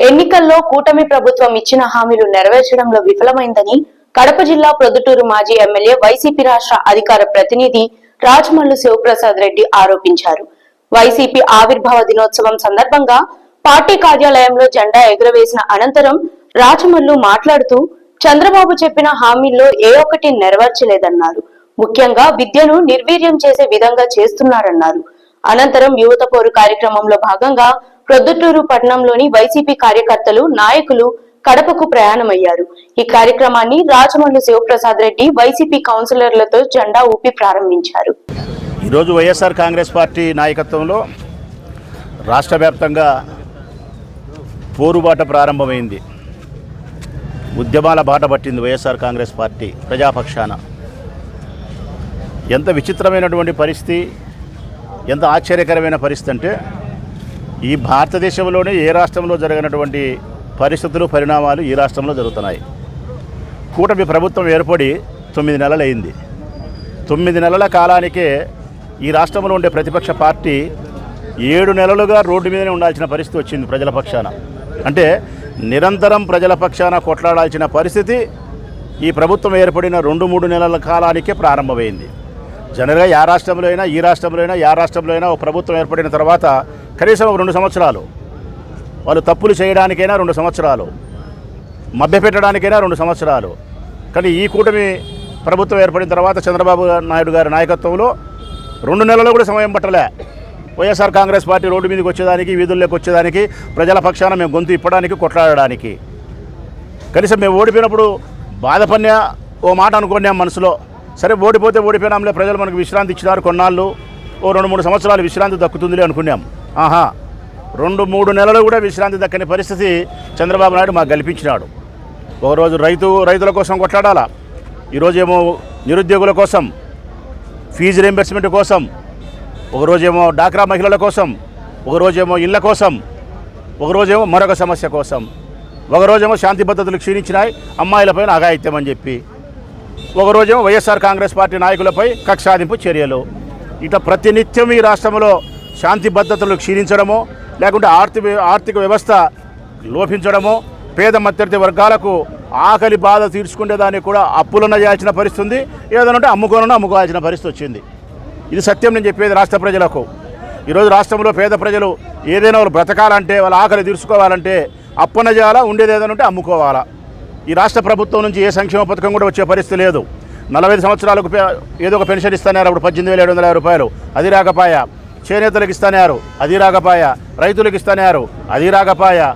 ఎన్నికల్లో కూటమి ప్రభుత్వం ఇచ్చిన హామీలు నెరవేర్చడంలో విఫలమైందని కడప జిల్లా ప్రొద్దుటూరు మాజీ ఎమ్మెల్యే వైసీపీ రాష్ట్ర అధికార ప్రతినిధి రాజమల్లు శివప్రసాద్ రెడ్డి ఆరోపించారు. వైసీపీ ఆవిర్భావ దినోత్సవం సందర్భంగా పార్టీ కార్యాలయంలో జెండా ఎగురవేసిన అనంతరం రాజమల్లు మాట్లాడుతూ చంద్రబాబు చెప్పిన హామీల్లో ఏ ఒక్కటి నెరవేర్చలేదన్నారు. ముఖ్యంగా విద్యను నిర్వీర్యం చేసే విధంగా చేస్తున్నారన్నారు. అనంతరం యువత పోరు కార్యక్రమంలో భాగంగా ప్రొద్దుటూరు పట్టణంలోని వైసీపీ కార్యకర్తలు నాయకులు కడపకు ప్రయాణమయ్యారు. ఈ కార్యక్రమాన్ని రాజమండ్రి శివప్రసాద్ రెడ్డి వైసీపీ కౌన్సిలర్లతో జెండా ఊపి ప్రారంభించారు. ఈరోజు వైఎస్ఆర్ కాంగ్రెస్ పార్టీ నాయకత్వంలో రాష్ట్ర వ్యాప్తంగా పోరుబాట ప్రారంభమైంది. ఉద్యమాల బాట పట్టింది వైఎస్ఆర్ కాంగ్రెస్ పార్టీ ప్రజాపక్షాన. ఎంత విచిత్రమైనటువంటి పరిస్థితి ఎంత ఆశ్చర్యకరమైన పరిస్థితి అంటే ఈ భారతదేశంలోనే ఏ రాష్ట్రంలో జరిగినటువంటి పరిస్థితులు పరిణామాలు ఈ రాష్ట్రంలో జరుగుతున్నాయి. కూటమి ప్రభుత్వం ఏర్పడి తొమ్మిది నెలలైంది. తొమ్మిది నెలల కాలానికే ఈ రాష్ట్రంలో ఉండే ప్రతిపక్ష పార్టీ ఏడు నెలలుగా రోడ్డు మీదనే ఉండాల్సిన పరిస్థితి వచ్చింది ప్రజల పక్షాన. అంటే నిరంతరం ప్రజల పక్షాన కొట్లాడాల్సిన పరిస్థితి ఈ ప్రభుత్వం ఏర్పడిన రెండు మూడు నెలల కాలానికే ప్రారంభమైంది. జనరల్గా యా రాష్ట్రంలో అయినా ఈ రాష్ట్రంలో అయినా యా రాష్ట్రంలో అయినా ఒక ప్రభుత్వం ఏర్పడిన తర్వాత కనీసం ఒక రెండు సంవత్సరాలు. వాళ్ళు తప్పులు చేయడానికైనా రెండు సంవత్సరాలు. మభ్యపెట్టడానికైనా రెండు సంవత్సరాలు. కానీ ఈ కూటమి ప్రభుత్వం ఏర్పడిన తర్వాత చంద్రబాబు నాయుడు గారి నాయకత్వంలో రెండు నెలలు కూడా సమయం పట్టలే. వైఎస్ఆర్ కాంగ్రెస్ పార్టీ రోడ్డు మీదకి వచ్చేదానికి వీధుల్లోకి వచ్చేదానికి ప్రజల పక్షాన మేము గొంతు ఇప్పడానికి కొట్లాడడానికి. కనీసం మేము ఓడిపోయినప్పుడు బాధపడినా ఓ మాట అనుకున్నాం మనసులో సరే ఓడిపోతే ఓడిపోయినాంలే ప్రజలు మనకు విశ్రాంతి ఇచ్చినారు కొన్నాళ్ళు ఓ రెండు మూడు సంవత్సరాలు విశ్రాంతి దక్కుతుందిలే అనుకున్నాం. ఆహా రెండు మూడు నెలలు కూడా విశ్రాంతి దక్కని పరిస్థితి చంద్రబాబు నాయుడు మాకు కల్పించినాడు. ఒకరోజు రైతు రైతుల కోసం కొట్లాడాలా? ఈరోజేమో నిరుద్యోగుల కోసం ఫీజు రీంబర్స్మెంట్ కోసం ఒకరోజేమో డాక్రా మహిళల కోసం ఒకరోజేమో ఇళ్ళ కోసం ఒకరోజేమో మరొక సమస్య కోసం ఒకరోజేమో శాంతి భద్రతలు క్షీణించినాయి అమ్మాయిలపైన అఘాయిత్యం అని చెప్పి ఒకరోజేమో వైఎస్ఆర్ కాంగ్రెస్ పార్టీ నాయకులపై కక్షాదింపు చర్యలు. ఇట్లా ప్రతినిత్యం ఈ రాష్ట్రంలో శాంతి భద్రతలు క్షీణించడమో లేకుంటే ఆర్థిక ఆర్థిక వ్యవస్థ లోపించడమో పేద మధ్యవర్తి వర్గాలకు ఆకలి బాధ తీర్చుకునేదానికి కూడా అప్పులన్న చేయాల్సిన పరిస్థితి ఉంది ఏదనంటే అమ్ముకోనన్నా అమ్ముకోవాల్సిన పరిస్థితి వచ్చింది. ఇది సత్యం నేను చెప్పేది రాష్ట్ర ప్రజలకు. ఈరోజు రాష్ట్రంలో పేద ప్రజలు ఏదైనా వాళ్ళు బ్రతకాలంటే వాళ్ళ ఆకలి తీర్చుకోవాలంటే అప్పన చేయాలా ఉండేది ఏదైనా ఉంటే అమ్ముకోవాలా. ఈ రాష్ట్ర ప్రభుత్వం నుంచి ఏ సంక్షేమ పథకం కూడా వచ్చే పరిస్థితి లేదు. నలభై సంవత్సరాలకు ఏదో ఒక పెన్షన్ ఇస్తున్నారు అప్పుడు పద్దెనిమిది వేల ఏడు వందల యాభై రూపాయలు. అది రాకపాయా. చేనేతలకు ఇస్తున్నారు అది రాకపాయా. రైతులకు ఇస్తున్నారు అది రాకపాయా.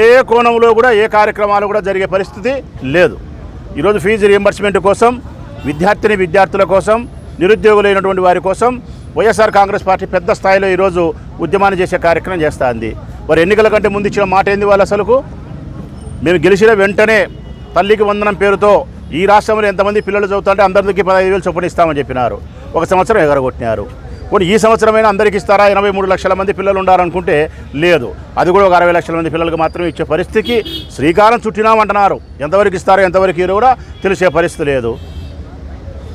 ఏ కోణంలో కూడా ఏ కార్యక్రమాలు కూడా జరిగే పరిస్థితి లేదు. ఈరోజు ఫీజు రియంబర్స్మెంట్ కోసం విద్యార్థిని విద్యార్థుల కోసం నిరుద్యోగులైనటువంటి వారి కోసం వైఎస్ఆర్ కాంగ్రెస్ పార్టీ పెద్ద స్థాయిలో ఈరోజు ఉద్యమాన్ని చేసే కార్యక్రమం చేస్తుంది. మరి ఎన్నికల కంటే ముందు ఇచ్చిన మాట ఏంది వాళ్ళు అసలుకు? మేము గెలిచిన వెంటనే తల్లికి వందనం పేరుతో ఈ రాష్ట్రంలో ఎంతమంది పిల్లలు చదువుతుంటే అందరికీ పదహైదు వేలు చొప్పున ఇస్తామని చెప్పినారు. ఒక సంవత్సరం ఎగరగొట్టినారు. కొన్ని ఈ సంవత్సరమైనా అందరికీ ఇస్తారా? ఎనభై మూడు లక్షల మంది పిల్లలు ఉండాలనుకుంటే లేదు. అది కూడా ఒక అరవై లక్షల మంది పిల్లలకు మాత్రమే ఇచ్చే పరిస్థితికి శ్రీకారం చుట్టినామంటున్నారు. ఎంతవరకు ఇస్తారో ఎంతవరకు కూడా తెలిసే పరిస్థితి లేదు.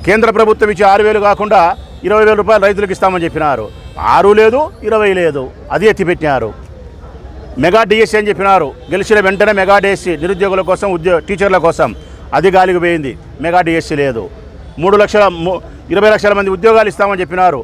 కేంద్ర ప్రభుత్వం ఇచ్చే ఆరు వేలు కాకుండా ఇరవై వేల రూపాయలు రైతులకు ఇస్తామని చెప్పినారు. ఆరు లేదు ఇరవై లేదు. అది ఎత్తిపెట్టినారు. మెగా డిఎస్సీ అని చెప్పినారు. గెలిచిన వెంటనే మెగా డిఎస్సీ నిరుద్యోగుల కోసం ఉద్యోగ టీచర్ల కోసం అది గాలికి పోయింది. మెగా డిఎస్సీ లేదు. మూడు లక్షల ఇరవై లక్షల మంది ఉద్యోగాలు ఇస్తామని చెప్పినారు.